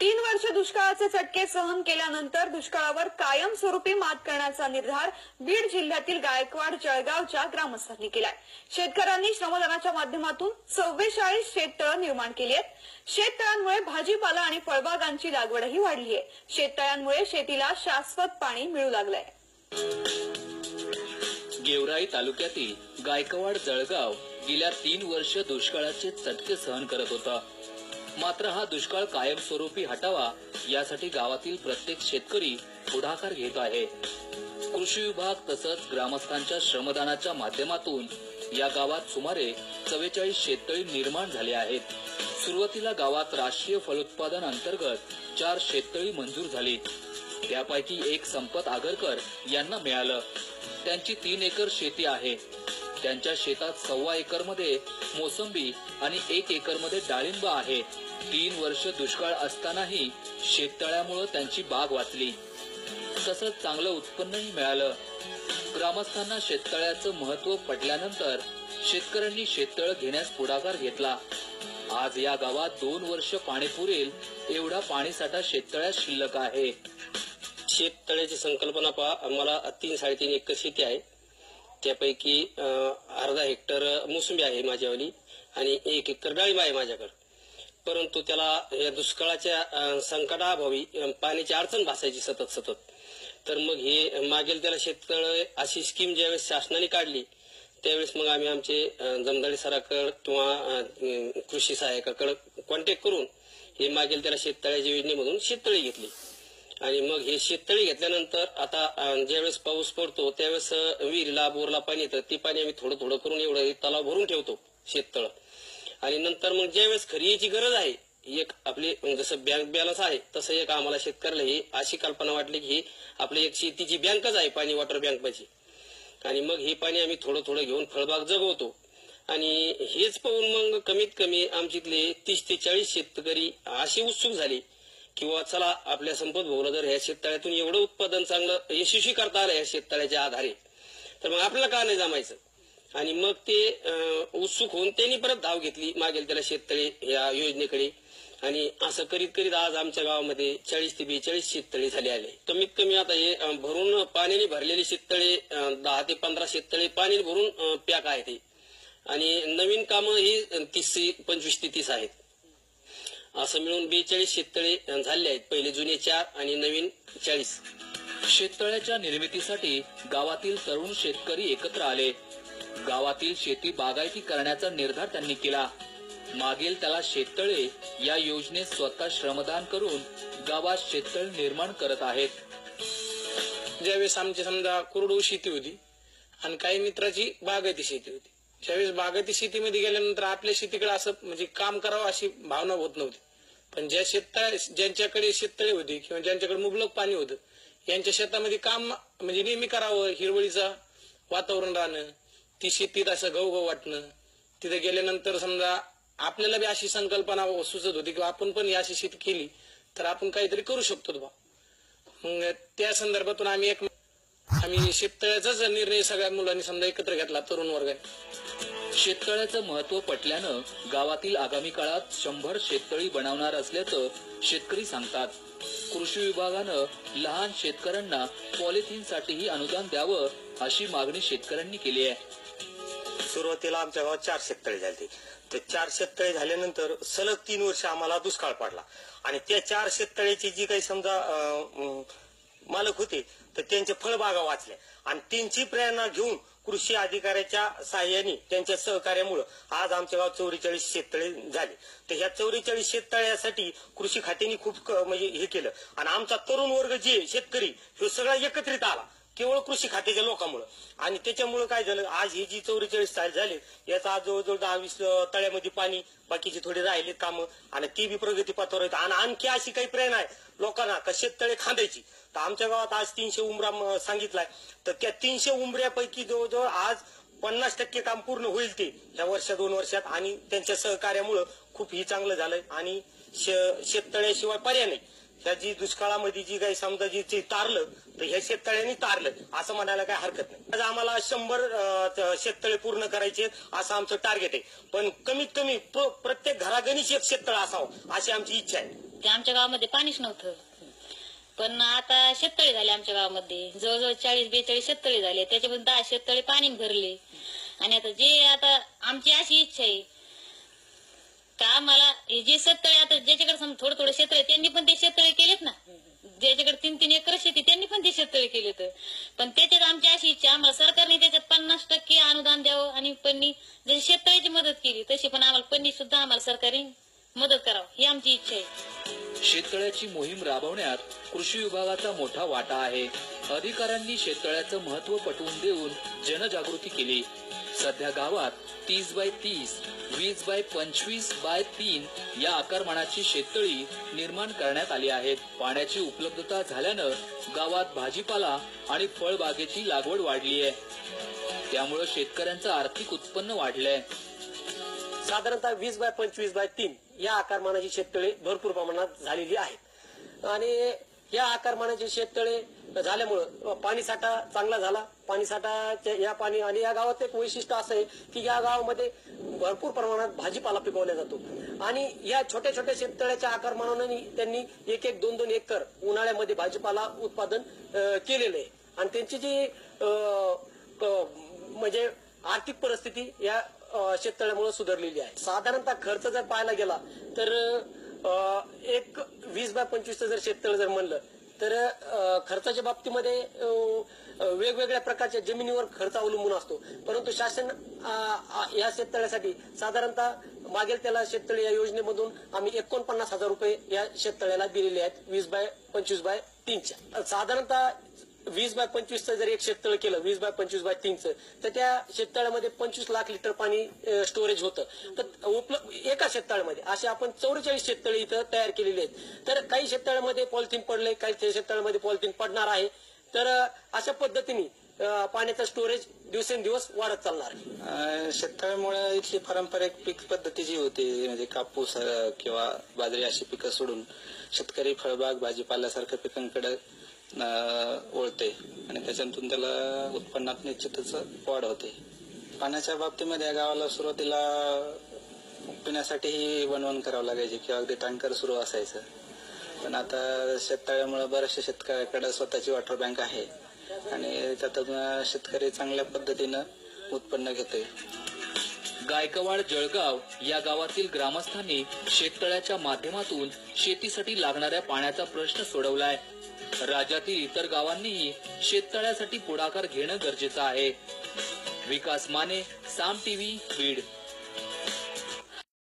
तीन वर्ष दुष्काळाचे चटके सहन केल्यानंतर दुष्काळावर कायमस्वरूपी मात करण्याचा निर्धार बीड जिल्ह्यातील गायकवाड जळगावच्या ग्रामस्थांनी केलाय. शेतकऱ्यांनी श्रमदानाच्या माध्यमातून चव्वेचाळीस शेततळं निर्माण केली आहेत. शेततळ्यांमुळे भाजीपाला आणि फळबागांची लागवडही वाढली आहे. शेततळ्यांमुळे शेतीला शाश्वत पाणी मिळू लागलंय. गेवराई तालुक्यातील गायकवाड जळगाव गेल्या तीन वर्ष दुष्काळाचे चटके सहन करत होता. मात्र हा दुष्काळ कायमस्वरूपी हटावा यासाठी गावातील प्रत्येक शेतकरी पुढाकार घेत आहे. कृषी विभाग तसंच ग्रामस्थांच्या श्रमदानाच्या माध्यमातून या गावात सुमारे चव्वेचाळीस शेततळी निर्माण झाले आहेत. सुरुवातीला गावात राष्ट्रीय फलोत्पादन अंतर्गत चार शेततळी मंजूर झाली. त्यापैकी एक संपत आगरकर यांना मिळालं. त्यांची तीन एकर शेती आहे. त्यांच्या शेतात सव्वा एकरमध्ये मोसंबी आणि एक एकरमध्ये डाळिंब आहे. तीन वर्ष दुष्काळ असतानाही शेततळ्यामुळे त्यांची बाग वाचली. तसंच चांगलं उत्पन्नही मिळालं. ग्रामस्थांना शेततळ्याचं महत्त्व पटल्यानंतर शेतकऱ्यांनी शेततळ घेण्यास पुढाकार घेतला. आज या गावात दोन वर्ष पाणी पुरेल एवढा पाणीसाठा शेततळ्यात शिल्लक आहे. शेततळ्याची संकल्पना पहा आम्हाला तीन साडेतीन एकर शेती आहे. त्यापैकी अर्धा हेक्टर मोसंबी आहे माझ्यावाली आणि एक एकर डाळिंब आहे माझ्याकडे. परंतु त्याला या दुष्काळाच्या संकटाअभावी पाण्याची अडचण भासायची सतत सतत. तर मग हे मागेल त्याला शेततळ अशी स्कीम ज्यावेळेस शासनाने काढली त्यावेळेस मग आम्ही आमचे अं, जमदाडे सराकड किंवा कृषी सहाय्यकाकडे कॉन्टॅक्ट करून हे मागेल त्याला शेततळ्याच्या योजनेमधून शेततळी घेतली. आणि मग हे शेततळी घेतल्यानंतर आता ज्यावेळेस पाऊस पडतो त्यावेळेस विहिरीला बोरला पाणी येतं. ते पाणी आम्ही थोडं थोडं करून एवढं तलाव भरून ठेवतो शेततळ. आणि नंतर मग ज्यावेळेस खरी याची गरज आहे एक आपली म्हणजे जसं बँक बॅलन्स आहे तसं एक आम्हाला शेतकऱ्याला ही अशी कल्पना वाटली की ही आपली एक शेतीची बँकच आहे पाणी वॉटर बँकची आणि मग हे पाणी आम्ही थोडं थोडं घेऊन फळबाग जगवतो. आणि हेच पाहून मग कमीत कमी आमच्यातले तीस ते चाळीस शेतकरी अशी उत्सुक झाली किंवा चला आपल्या संपत भाऊला जर ह्या शेततळ्यातून एवढं उत्पादन चांगलं यशस्वी करता आलं या शेततळ्याच्या आधारे तर मग आपल्याला का नाही जमायचं? आणि मग ते उत्सुक होऊन त्यांनी परत धाव घेतली मागेल त्याला शेततळे या योजनेकडे. आणि असं करीत करीत आज आमच्या गावामध्ये चाळीस ते बेचाळीस शेततळे झाले आले. कमीत कमी आता हे भरून पाण्याने भरलेले शेततळे दहा ते पंधरा शेततळे पाणी भरून पॅक आहे ते आणि नवीन कामं ही तीस ते पंचवीस ते तीस आहेत. असं मिळून बेचाळीस शेततळे झाले आहेत. पहिले जुने चार आणि नवीन चाळीस. शेततळ्याच्या निर्मितीसाठी गावातील तरुण शेतकरी एकत्र आले. गावातील शेती बागायती करण्याचा निर्धार त्यांनी केला. मागील त्याला शेततळे या योजनेत स्वतः श्रमदान करून गावात शेततळे निर्माण करत आहेत. ज्यावेळेस आमची समजा कोरडू शेती होती आणि काही मित्राची बागायती शेती होती ज्यावेळेस बागायती शेतीमध्ये गेल्यानंतर आपल्या शेतीकडे असं म्हणजे काम करावं अशी भावना होत नव्हती. पण ज्या शेततळ्या ज्यांच्याकडे शेततळे होते किंवा ज्यांच्याकडे मुबलक पाणी होतं यांच्या शेतामध्ये काम म्हणजे नेहमी करावं हिरवळीचं वातावरण राहणं ती शेतीत असं गव गव वाटणं. तिथे गेल्यानंतर समजा आपल्याला बी अशी संकल्पना सुचत होती किंवा आपण पण ही अशी शेती केली तर आपण काहीतरी करू शकतो बा. मग त्या संदर्भातून आम्ही एक आम्ही शेततळ्याचाच निर्णय सगळ्या मुलांनी समजा एकत्र घेतला तरुण वर्गाने शेततळ्याचं महत्त्व पटल्यानं गावातील आगामी काळात शंभर शेततळी बनवणार असल्याचं शेतकरी सांगतात. कृषी विभागानं लहान शेतकऱ्यांना पॉलिथिनसाठीही अनुदान द्यावं अशी मागणी शेतकऱ्यांनी केली आहे. सुरुवातीला आमच्या गावात चार शेततळे झाले ते चार शेततळे झाल्यानंतर सलग तीन वर्ष आम्हाला दुष्काळ पडला. आणि त्या चार शेततळ्याची जी काही समजा अं, अं, मालक होते तर त्यांच्या फळबागा वाचल्या. आणि त्यांची प्रेरणा घेऊन कृषी अधिकाऱ्याच्या सहाय्याने त्यांच्या सहकार्यामुळं आज आमच्या गावात चौवेचाळीस शेततळे झाले. तर ह्या चौवेचाळीस शेततळ्यासाठी कृषी खात्याने खूप म्हणजे हे केलं. आणि आमचा तरुण वर्ग जे शेतकरी हे सगळा एकत्रित आला. केवळ कृषी खात्याच्या लोकांमुळं. आणि त्याच्यामुळे काय झालं आज ही जी चौवेचाळीस साल झाली याचा आज जवळजवळ दहा वीस तळ्यामध्ये पाणी बाकीचे थोडे राहिले कामं. आणि ती बी प्रगती पथावर आहेत. आणि आणखी अशी काही प्रेरणा आहे लोकांना का शेततळे खांदायची. तर आमच्या गावात आज तीनशे उमरा सांगितलाय. तर त्या तीनशे उमऱ्यापैकी जवळजवळ आज पन्नास टक्के काम पूर्ण होईल ते या वर्षा दोन वर्षात. आणि त्यांच्या सहकार्यामुळं खूप ही चांगलं झालंय. आणि शे- शेततळ्याशिवाय पर्याय नाही. ह्या जी दुष्काळामध्ये जी काही समजा जी जी तारलं तर ह्या शेततळ्यांनी तारलं. असं म्हणायला काय हरकत नाही. आज आम्हाला शंभर शेततळे पूर्ण करायचे असं आमचं टार्गेट आहे. पण कमीत कमी प्रत्येक घरागणीच एक शेततळ असावं अशी आमची इच्छा आहे. ते आमच्या गावामध्ये पाणीच नव्हतं. पण आता शेततळे झाले आमच्या गावामध्ये. जवळजवळ चाळीस बेचाळीस शेततळे झाले. त्याच्यामध्ये दहा शेततळे पाणी भरले. आणि आता जे आता आमची अशी इच्छा आहे का आम्हाला जे शेततळे आता ज्याच्याकडे समजा थोडं थोडं क्षेत्र सुद्धा आम्हाला सरकारी मदत करावं ही आमची इच्छा आहे. शेततळ्याची मोहीम राबवण्यात कृषी विभागाचा मोठा वाटा आहे. अधिकाऱ्यांनी शेततळ्याचं महत्त्व पटवून देऊन जनजागृती केली. सध्या गावात तीस बाय तीस वीस बाय पंचवीस बाय तीन या आकारमानाची शेततळी निर्माण करण्यात आली आहेत पाण्याची उपलब्धता झाल्यानं गावात भाजीपाला आणि फळबागेची लागवड वाढली आहे. त्यामुळे शेतकऱ्यांचं आर्थिक उत्पन्न वाढलंय. साधारणतः वीस बाय पंचवीस बाय तीन या आकारमानाची शेततळे भरपूर प्रमाणात झालेली आहेत. आणि या आकारमानाची शेततळे झाल्यामुळं पाणीसाठा चांगला झाला. पाणीसाठाच्या या पाणी आणि या गावात एक वैशिष्ट्य असं आहे की या गावामध्ये भरपूर प्रमाणात भाजीपाला पिकवला जातो. आणि या छोट्या छोट्या शेततळ्याच्या आकारमानाने त्यांनी एक एक दोन दोन एकर उन्हाळ्यामध्ये भाजीपाला उत्पादन केलेलं आहे. आणि त्यांची जी म्हणजे आर्थिक परिस्थिती या शेततळ्यामुळे सुधारलेली आहे. साधारणतः खर्च जर पाहायला गेला तर एक वीस बाय पंचवीसचं जर शेततळ जर म्हणलं तर खर्चाच्या बाबतीमध्ये वेगवेगळ्या प्रकारच्या जमिनीवर खर्च अवलंबून असतो. परंतु शासन या शेततळ्यासाठी साधारणतः मागेल त्याला शेततळे या योजनेमधून आम्ही एकोणपन्नास हजार रुपये या शेततळ्याला दिलेले आहेत वीस बाय पंचवीस बाय तीनच्या. साधारणतः वीस बाय पंचवीसचं जर एक शेततळ केलं वीस बाय पंचवीस बाय तीनचं तर त्या शेततळ्यामध्ये पंचवीस लाख लिटर पाणी स्टोरेज होतं. तर उपलब्ध एका शेततळ्यामध्ये असे आपण चौवेचाळीस शेततळे इथं तयार केलेले आहेत. तर काही शेततळ्यामध्ये पॉलिथिन पडले काही शेततळ्यामध्ये पॉलिथिन पडणार आहे. तर अशा पद्धतीने पाण्याचा स्टोरेज दिवसेंदिवस वाढत चालणार आहे. शेततळ्यामुळे इथली पारंपरिक पीक पद्धती जी होती म्हणजे कापूस किंवा बाजरी अशी पिकं सोडून शेतकरी फळबाग भाजीपाल्यासारख्या पिकांकडे अं, वळते आणि त्याच्यातून त्याला उत्पन्नात निश्चितच वाढ होते. पाण्याच्या बाबतीमध्ये या गावाला सुरुवातीला पिण्यासाठीही वणवण करावं लागायची किंवा अगदी टँकर सुरू असायचं. पण आता शेततळ्यामुळे बऱ्याचशा शेतकऱ्याकडे स्वतःची वॉटर बँक आहे आणि त्यातून शेतकरी चांगल्या पद्धतीनं उत्पन्न घेतोय. गायकवाड जळगाव या गावातील ग्रामस्थांनी शेततळ्याच्या माध्यमातून शेतीसाठी लागणाऱ्या पाण्याचा प्रश्न सोडवलाय. राज्यातील इतर गावांनीही शेततळ्यासाठी पुढाकार घेणं गरजेचं आहे. विकास माने साम टीव्ही बीड.